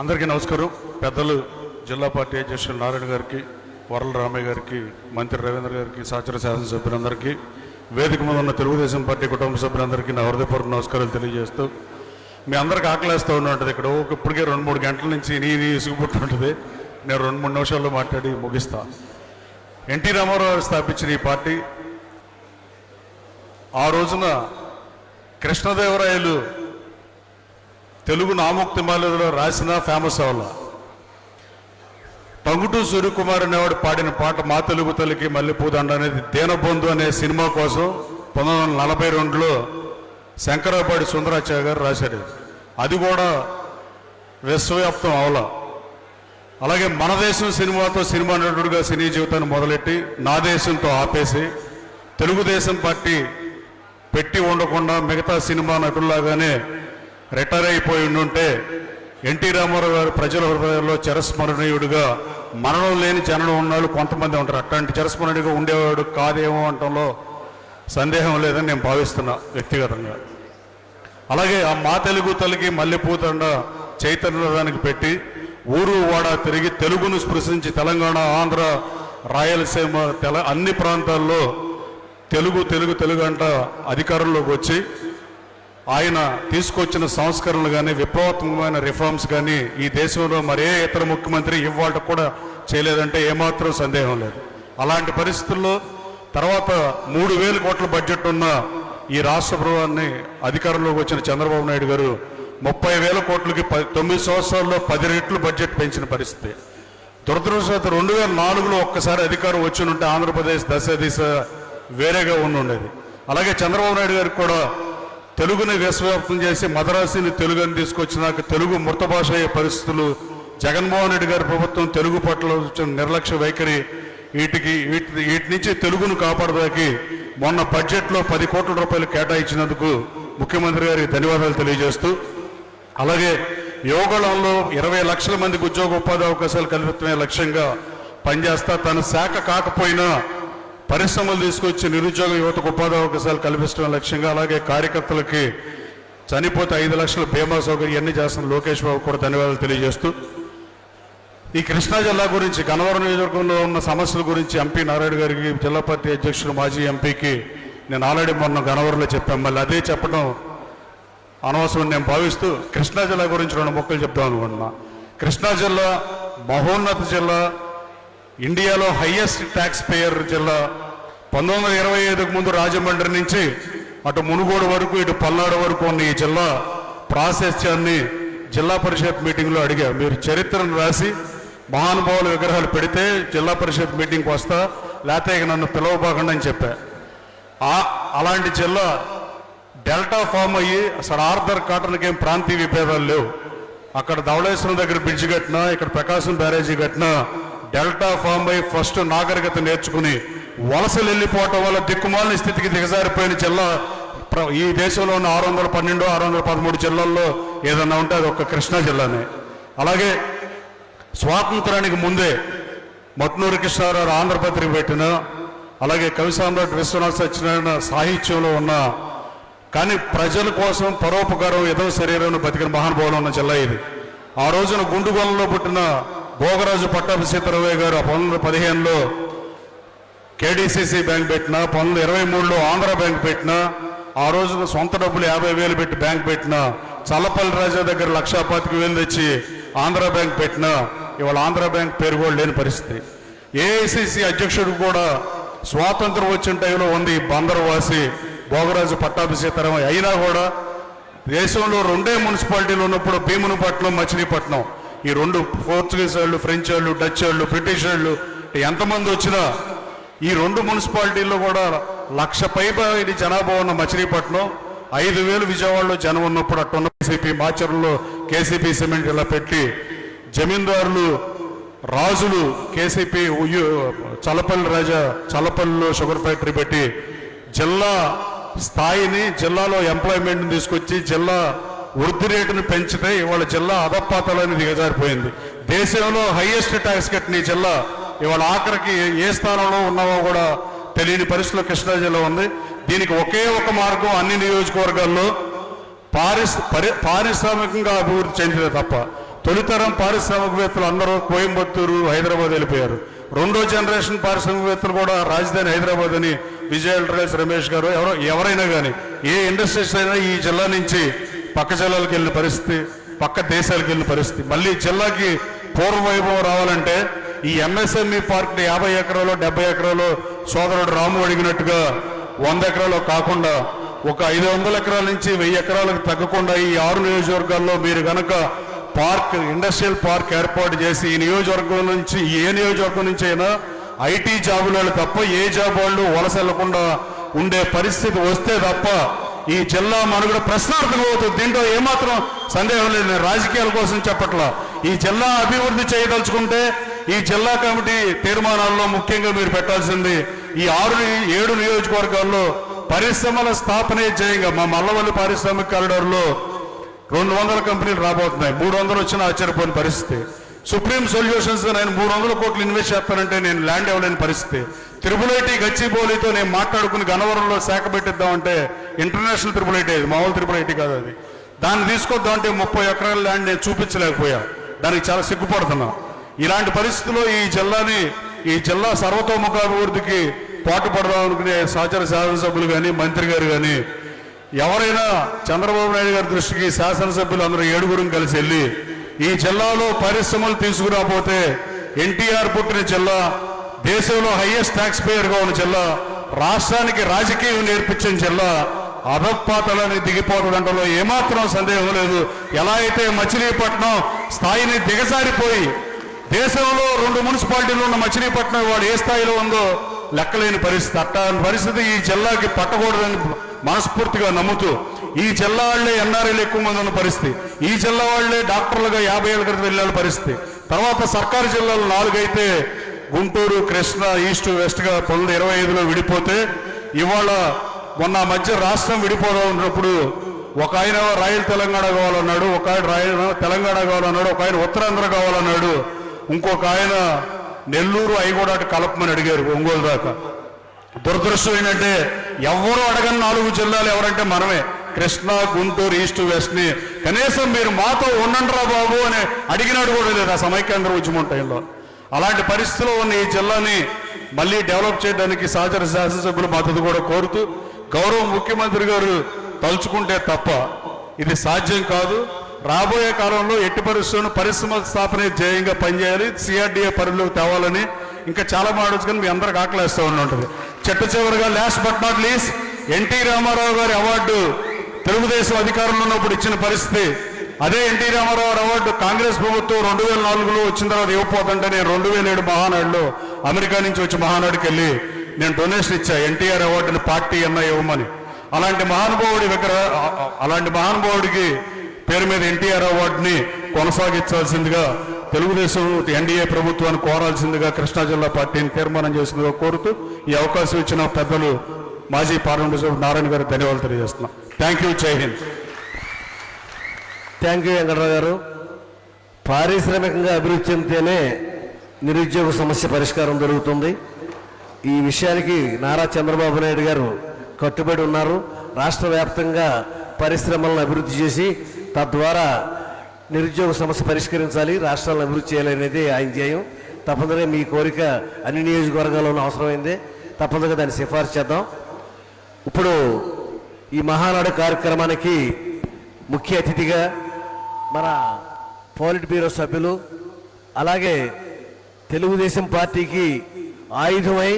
అందరికీ నమస్కారం. పెద్దలు జిల్లా పార్టీ అధ్యక్షులు నారాయణ గారికి వరల రామయ్య గారికి మంత్రి రవీంద్ర గారికి సహచర శాసనసభ్యులందరికీ వేదిక మీద ఉన్న తెలుగుదేశం పార్టీ కుటుంబ సభ్యులందరికీ నా హృదయపూర్వక నమస్కారాలు తెలియజేస్తూ మీ అందరికి ఆకలేస్తూ ఉన్నట్టు ఇక్కడ. ఒక ఇప్పటికే రెండు మూడు గంటల నుంచి నీ నీ ఇసుగుపుట్టుంటుంది నేను రెండు మూడు నిమిషాల్లో మాట్లాడి ముగిస్తా. ఎన్టీ రామారావు గారు స్థాపించిన ఈ పార్టీ ఆ రోజున కృష్ణదేవరాయలు తెలుగు నాముక్తి మాలలో రాసిన ఫేమస్ అవ్వాల టంగుటూ సూర్యకుమార్ అనేవాడు పాడిన పాట మా తెలుగు తల్లికి మల్లెపూదండ అనేది దేనబొంధు అనే సినిమా కోసం పంతొమ్మిది వందల నలభై రెండులో శంకరాపాడి సుందరాచార్య గారు రాశారు. అది కూడా విశ్వవ్యాప్తం అవల అలాగే మన దేశం సినిమాతో సినిమా నటుడుగా సినీ జీవితాన్ని మొదలెట్టి నా దేశంతో ఆపేసి తెలుగుదేశం పార్టీ పెట్టి ఉండకుండా మిగతా సినిమా నటుల్లాగానే రిటైర్ అయిపోయి ఉండుంటే ఎన్టీ రామారావు గారు ప్రజల హృదయాల్లో చిరస్మరణీయుడిగా మరణం లేని జనం ఉన్నాళ్ళు కొంతమంది ఉంటారు. అట్లాంటి చిరస్మరణీయుడిగా ఉండేవాడు కాదేమో అంటంలో సందేహం లేదని నేను భావిస్తున్నా వ్యక్తిగతంగా. అలాగే ఆ మా తెలుగు తల్లికి మల్లెపూతండ చైతన్యదానికి పెట్టి ఊరు వాడ తిరిగి తెలుగును స్పృశించి తెలంగాణ ఆంధ్ర రాయలసీమ తెల అన్ని ప్రాంతాల్లో తెలుగు తెలుగు తెలుగు అంట అధికారంలోకి వచ్చి ఆయన తీసుకొచ్చిన సంస్కరణలు కానీ విప్లవాత్మకమైన రిఫార్మ్స్ కానీ ఈ దేశంలో మరే ఇతర ముఖ్యమంత్రి ఇవాళ కూడా చేయలేదంటే ఏమాత్రం సందేహం లేదు. అలాంటి పరిస్థితుల్లో తర్వాత మూడు వేల కోట్ల బడ్జెట్ ఉన్న ఈ రాష్ట్ర ప్రభుత్వాన్ని అధికారంలోకి వచ్చిన చంద్రబాబు నాయుడు గారు ముప్పై వేల కోట్లకి తొమ్మిది సంవత్సరాల్లో పది రెట్లు బడ్జెట్ పెంచిన పరిస్థితి. దురదృష్టవశాత్తు రెండు వేల నాలుగులో ఒక్కసారి అధికారం వచ్చి ఉంటే ఆంధ్రప్రదేశ్ దశ దిశ వేరేగా ఉండి ఉండేది అలాగే చంద్రబాబు నాయుడు గారికి కూడా తెలుగుని విశ్వవ్యాప్తం చేసి మద్రాసుని తెలుగుని తీసుకొచ్చినాక తెలుగు మృత భాష అయ్యే పరిస్థితులు జగన్మోహన్ రెడ్డి గారి ప్రభుత్వం తెలుగు పట్ల వచ్చిన నిర్లక్ష్య వైఖరి వీటికి వీటి వీటి నుంచి తెలుగును కాపాడడానికి మొన్న బడ్జెట్లో పది కోట్ల రూపాయలు కేటాయించినందుకు ముఖ్యమంత్రి గారికి ధన్యవాదాలు తెలియజేస్తూ అలాగే యోగళంలో ఇరవై లక్షల మందికి ఉద్యోగ ఉపాధి అవకాశాలు కల్పించే లక్ష్యంగా పనిచేస్తా తన శాఖ కాకపోయినా పరిశ్రమలు తీసుకొచ్చి నిరుద్యోగ యువతకు ఉపాధి అవకాశాలు కల్పించడం లక్ష్యంగా అలాగే కార్యకర్తలకి చనిపోతే ఐదు లక్షల బీమా సౌకర్యం ఇవన్నీ చేస్తున్న లోకేష్ బాబు కూడా ధన్యవాదాలు తెలియజేస్తూ ఈ కృష్ణా జిల్లా గురించి గన్నవరం నియోజకవర్గంలో ఉన్న సమస్యల గురించి ఎంపీ నారాయణ గారికి జిల్లా పార్టీ అధ్యక్షుడు మాజీ ఎంపీకి నేను ఆల్రెడీ మొన్న గన్నవరంలో చెప్పాను మళ్ళీ అదే చెప్పడం అనవసరం నేను భావిస్తూ కృష్ణా జిల్లా గురించి రెండు మొక్కలు చెప్దాం అనుకుంటున్నా. కృష్ణా జిల్లా మహోన్నత జిల్లా ఇండియాలో హైయెస్ట్ ట్యాక్స్ పేయర్ జిల్లా పంతొమ్మిది వందల ఇరవై ఐదుకు ముందు రాజమండ్రి నుంచి అటు మునుగోడు వరకు ఇటు పల్నాడు వరకు ఉన్న ఈ జిల్లా ప్రాశస్త్యాన్ని జిల్లా పరిషత్ మీటింగ్లో అడిగా. మీరు చరిత్రను రాసి మహానుభావుల విగ్రహాలు పెడితే జిల్లా పరిషత్ మీటింగ్కి వస్తా లేకపోతే ఇక నన్ను పిలవబోకండి అని చెప్పా. అలాంటి జిల్లా డెల్టా ఫామ్ అయ్యి అసలు ఆర్థర్ కాటన్కి ఏం ప్రాంతీయ విభేదాలు లేవు. అక్కడ ధవళేశ్వరం దగ్గర బ్రిడ్జ్ కట్టినా ఇక్కడ ప్రకాశం బ్యారేజీ కట్టినా డెల్టా ఫామ్ అయి ఫస్ట్ నాగరికత నేర్చుకుని వలసలు వెళ్ళిపోవటం వల్ల దిక్కుమాలిన స్థితికి దిగజారిపోయిన జిల్లా ప్ర- ఈ దేశంలో ఉన్న ఆరు వందల పన్నెండు ఆరు వందల పదమూడు జిల్లాల్లో ఏదన్నా ఉంటే అది ఒక కృష్ణా జిల్లానే. అలాగే స్వాతంత్రానికి ముందే మట్నూరు కృష్ణారావు ఆంధ్రపత్రిక పెట్టిన అలాగే కవి సామ్రాట్ విశ్వనాథ్ సత్యనారాయణ సాహిత్యంలో ఉన్న కానీ ప్రజల కోసం పరోపకారం ఏదో శరీరంలో బతికిన మహానుభావులు ఉన్న జిల్లా ఇది. ఆ రోజున గుండుగొలంలో పుట్టిన భోగరాజు పట్టాభి గారు పంతొమ్మిది పదిహేనులో కేడీసీసీ బ్యాంక్ పెట్టినా పంతొమ్మిది ఇరవై మూడులో ఆంధ్ర బ్యాంక్ పెట్టినా ఆ రోజున సొంత డబ్బులు యాభై వేలు పెట్టి బ్యాంక్ పెట్టినా చల్లపల్లి రాజా దగ్గర లక్షా పాతిక వేలు తెచ్చి ఆంధ్ర బ్యాంక్ పెట్టినా ఇవాళ ఆంధ్ర బ్యాంక్ పేరు కూడా లేని పరిస్థితి. ఏఐసిసి అధ్యక్షుడు కూడా స్వాతంత్రం వచ్చిన టైంలో ఉంది బందరవాసి భోగరాజు పట్టాభిషేతరం అయినా కూడా దేశంలో రెండే మున్సిపాలిటీలు ఉన్నప్పుడు భీమునిపట్నం మచిలీపట్నం. ఈ రెండు పోర్చుగీస్ వాళ్ళు ఫ్రెంచ్ వాళ్ళు డచ్ వాళ్ళు బ్రిటిష్ వాళ్ళు ఎంతమంది వచ్చినా ఈ రెండు మున్సిపాలిటీల్లో కూడా లక్ష పైబడి జనాభా ఉన్న మచిలీపట్నం ఐదు వేలు విజయవాడలో జనం ఉన్నప్పుడు అట్టున్న కేసీపీ మాచర్లో కేసీపీ సిమెంట్ ఇలా పెట్టి జమీందారులు రాజులు కేసీపీ ఉయ్యు చలపల్లి రాజా చలపల్లిలో షుగర్ ఫ్యాక్టరీ పెట్టి జిల్లా స్థాయిని జిల్లాలో ఎంప్లాయ్మెంట్ని తీసుకొచ్చి జిల్లా వృద్ధి రేటును పెంచితే ఇవాళ జిల్లా అధపాతాలని దిగజారిపోయింది. దేశంలో హైయెస్ట్ ట్యాక్స్ కట్టిన జిల్లా ఇవాళ ఆఖరికి ఏ స్థానంలో ఉన్నావో కూడా తెలియని పరిస్థితిలో కృష్ణా జిల్లా ఉంది. దీనికి ఒకే ఒక మార్గం అన్ని నియోజకవర్గాల్లో పారిశ్ పరి పారిశ్రామికంగా అభివృద్ధి చెందితే తప్ప. తొలితరం పారిశ్రామికవేత్తలు అందరూ కోయంబత్తూరు హైదరాబాద్ వెళ్ళిపోయారు. రెండో జనరేషన్ పారిశ్రామికవేత్తలు కూడా రాజధాని హైదరాబాద్ అని విజయ్ రమేష్ గారు ఎవరో ఎవరైనా కానీ ఏ ఇండస్ట్రీస్ అయినా ఈ జిల్లా నుంచి పక్క జిల్లాలకు వెళ్ళిన పరిస్థితి పక్క దేశాలకు వెళ్ళిన పరిస్థితి. మళ్ళీ జిల్లాకి పూర్వ వైభవం రావాలంటే ఈ ఎంఎస్ఎంఈ పార్క్ యాభై ఎకరాలు డెబ్బై ఎకరాలు సోదరుడు రాము అడిగినట్టుగా వంద ఎకరాలు కాకుండా ఒక ఐదు వందల ఎకరాల నుంచి వెయ్యి ఎకరాలకు తగ్గకుండా ఈ ఆరు నియోజకవర్గాల్లో మీరు గనక పార్క్ ఇండస్ట్రియల్ పార్క్ ఏర్పాటు చేసి ఈ నియోజకవర్గం నుంచి ఏ నియోజకవర్గం నుంచి అయినా ఐటీ జాబులు తప్ప ఏ జాబ్ వాళ్ళు వలస వెళ్ళకుండా ఉండే పరిస్థితి వస్తే తప్ప ఈ జిల్లా మనుగడ ప్రశ్నార్థకం అవుతుంది. దీంట్లో ఏమాత్రం సందేహం లేదు. నేను రాజకీయాల కోసం చెప్పట్లా. ఈ జిల్లా అభివృద్ధి చేయదలుచుకుంటే ఈ జిల్లా కమిటీ తీర్మానాల్లో ముఖ్యంగా మీరు పెట్టాల్సింది ఈ ఆరు ఏడు నియోజకవర్గాల్లో పరిశ్రమల స్థాపనే చేయంగా మా మల్లవల్లి పారిశ్రామిక కారిడార్లో రెండు వందల కంపెనీలు రాబోతున్నాయి. మూడు వందలు వచ్చిన ఆశ్చర్యపోయిన పరిస్థితి. సుప్రీం సొల్యూషన్స్ నేను మూడు వందల కోట్లు ఇన్వెస్ట్ చేస్తానంటే నేను ల్యాండ్ ఇవ్వలేని పరిస్థితి. త్రిపుల్ ఐటీ గచ్చిబౌలితో నేను మాట్లాడుకుని గనవరంలో శాఖ పెట్టిద్దామంటే ఇంటర్నేషనల్ త్రిపుల్ ఐటీ అది మామూలు త్రిపుల్ ఐటీ కాదు అది. దాన్ని తీసుకొద్దామంటే ముప్పై ఎకరాల ల్యాండ్ నేను చూపించలేకపోయా. దానికి చాలా సిగ్గుపడుతున్నా. ఇలాంటి పరిస్థితుల్లో ఈ జిల్లాని ఈ జిల్లా సర్వతోముఖాభివృద్ధికి పాటుపడదాం అనుకునే సహచర శాసనసభ్యులు కానీ మంత్రి గారు కానీ ఎవరైనా చంద్రబాబు నాయుడు గారి దృష్టికి శాసనసభ్యులు అందరూ ఏడుగురం కలిసి వెళ్ళి ఈ జిల్లాలో పరిశ్రమలు తీసుకురాపోతే ఎన్టీఆర్ పుట్టిన జిల్లా దేశంలో హైయెస్ట్ ట్యాక్స్ పేయర్గా ఉన్న జిల్లా రాష్ట్రానికి రాజకీయం నేర్పించిన జిల్లా అధపాతలని దిగిపోతుందంటలో ఏమాత్రం సందేహం లేదు. ఎలా అయితే మచిలీపట్నం స్థాయిని దిగజారిపోయి దేశంలో రెండు మున్సిపాలిటీలు ఉన్న మచిలీపట్నం వాడు ఏ స్థాయిలో ఉందో లెక్కలేని పరిస్థితి. అట్టాని పరిస్థితి ఈ జిల్లాకి పట్టకూడదని మనస్ఫూర్తిగా నమ్ముతూ ఈ జిల్లా వాళ్ళే ఎన్ఆర్ఐలు ఎక్కువ మంది ఉన్న పరిస్థితి. ఈ జిల్లవాళ్ళే డాక్టర్లుగా యాభై ఏళ్ళ క్రితం వెళ్ళాల పరిస్థితి. తర్వాత సర్కారు జిల్లాలు నాలుగైతే గుంటూరు కృష్ణ ఈస్ట్ వెస్ట్గా పంతొమ్మిది ఇరవై ఐదులో విడిపోతే ఇవాళ మొన్న మధ్య రాష్ట్రం విడిపోదా ఉన్నప్పుడు ఒక ఆయన రాయల్ తెలంగాణ కావాలన్నాడు ఒక ఆయన రాయల్ తెలంగాణ కావాలన్నాడు ఒక ఆయన ఉత్తరాంధ్ర కావాలన్నాడు ఇంకొక ఆయన నెల్లూరు అయిగూడ అటు కలపమని అడిగారు ఒంగోలు దాకా. దురదృష్టం ఏంటంటే ఎవరు అడగని నాలుగు జిల్లాలు ఎవరంటే మనమే. కృష్ణా గుంటూరు ఈస్ట్ వెస్ట్ని కనీసం మీరు మాతో ఉండండిరా బాబు అని అడిగినాడు కూడా లేదు. ఆ సమైక్యాంధ్ర ఉద్యమం టైంలో అలాంటి పరిస్థితిలో ఉన్న ఈ జిల్లాని మళ్ళీ డెవలప్ చేయడానికి సహచర శాసనసభ్యుల మద్దతు కూడా కోరుతూ గౌరవ ముఖ్యమంత్రి గారు తలుచుకుంటే తప్ప ఇది సాధ్యం కాదు. రాబోయే కాలంలో ఎట్టి పరిస్థితులను పరిశ్రమల స్థాపన ధ్యేయంగా పనిచేయాలి. సిఆర్డీఏ పరిధిలోకి తేవాలని ఇంకా చాలా మాడవచ్చు కానీ మీ అందరికి ఆకలిస్తూ ఉంటుంది. చెట్ట చివరిగా last but not least NT Ramarao గారి అవార్డు తెలుగుదేశం అధికారంలో ఉన్నప్పుడు ఇచ్చిన పరిస్థితి అదే ఎన్టీ రామారావు అవార్డు కాంగ్రెస్ ప్రభుత్వం రెండు వేల నాలుగులో వచ్చిన తర్వాత ఇవ్వపోతుంటే నేను రెండు వేల ఏడు మహానాడులో అమెరికా నుంచి వచ్చి మహానాడుకి వెళ్ళి నేను డొనేషన్ ఇచ్చా ఎన్టీఆర్ అవార్డుని పార్టీ అన్న ఇవ్వమని. అలాంటి మహానుభావుడి విగ్రహ అలాంటి మహానుభావుడికి పేరు మీద ఎన్టీఆర్ అవార్డుని కొనసాగించాల్సిందిగా తెలుగుదేశం ఎన్డీఏ ప్రభుత్వాన్ని కోరాల్సిందిగా కృష్ణా జిల్లా పార్టీని తీర్మానం చేసిందిగా కోరుతూ ఈ అవకాశం ఇచ్చిన పెద్దలు మాజీ పార్లమెంటు సభ్యుడు నారాయణ గారు ధన్యవాదాలు తెలియజేస్తున్నాం. థ్యాంక్ యూ జై హింద్ థ్యాంక్ యూ వెంకటరావు గారు. పారిశ్రామికంగా అభివృద్ధి చెందితేనే నిరుద్యోగ సమస్య పరిష్కారం జరుగుతుంది. ఈ విషయానికి నారా చంద్రబాబు నాయుడు గారు కట్టుబడి ఉన్నారు. రాష్ట్ర వ్యాప్తంగా పరిశ్రమలను అభివృద్ధి చేసి తద్వారా నిరుద్యోగ సమస్య పరిష్కరించాలి రాష్ట్రాలను అభివృద్ధి చేయాలనేది ఆయన ధ్యేయం. తప్పనిసరిగా మీ కోరిక అన్ని నియోజకవర్గాల్లోనూ అవసరమైంది. తప్పనిసరిగా దాన్ని సిఫార్సు చేద్దాం. ఇప్పుడు ఈ మహానాడు కార్యక్రమానికి ముఖ్య అతిథిగా మన పోలిట్ బ్యూరో సభ్యులు అలాగే తెలుగుదేశం పార్టీకి ఆయుధమై